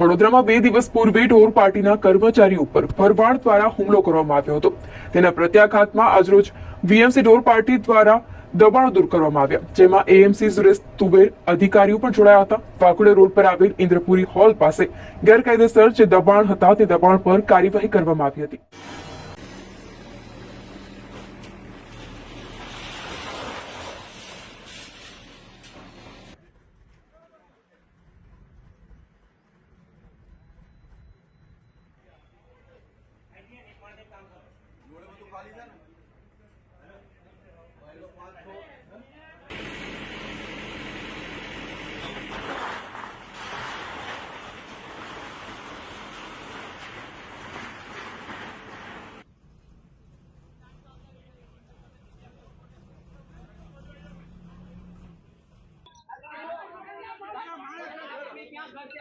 વડોદરામાં બે દિવસ પૂર્વે ઢોર પાર્ટીના કર્મચારી ઉપર ભરવાડ દ્વારા હુમલો કરવામાં આવ્યો હતો. તેના પ્રત્યાઘાતમાં આજરોજ વીએમસી ઢોર પાર્ટી દ્વારા દબાણો દૂર કરવામાં આવ્યા. જેમાં એએમસી સુરેશ તુબેર અધિકારીઓ પણ જોડાયા હતા. વાકુડે રોડ પર આવેલ ઇન્દ્રપુરી હોલ પાસે ગેરકાયદેસર જે દબાણ હતા તે દબાણ પર કાર્યવાહી કરવામાં આવી હતી.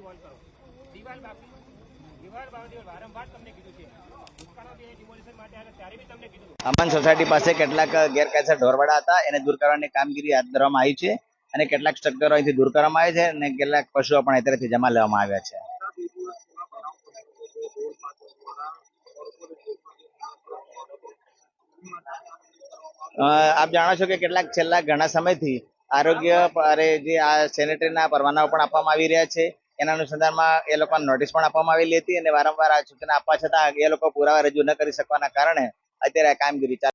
બાકી વોલ કરો. દિવાલ દિવાલ અમન સોસાયટી પાસે કેટલાક ગેરકાયદેસર ઢોરવાડા હતા. એને દૂર કરવાની કામગીરી હાથ ધરવામાં આવી છે અને કેટલાક સ્ટ્રક્ચરો અહીંથી દૂર કરવામાં આવે છે અને કેટલાક પશુઓ પણ અત્યારેથી જમા લેવામાં આવ્યા છે. આપ જાણો છો કે કેટલાક છેલ્લા ઘણા સમયથી આરોગ્ય અરે જે આ સેનેટરીના પરવાનાઓ પણ આપવામાં આવી રહ્યા છે. એના અનુસંધાનમાં એ લોકોને નોટિસ પણ આપવામાં આવેલી હતી અને વારંવાર આ સૂચના આપવા છતાં એ લોકો પુરાવા રજૂ ન કરી શકવાના કારણે અત્યારે આ કામગીરી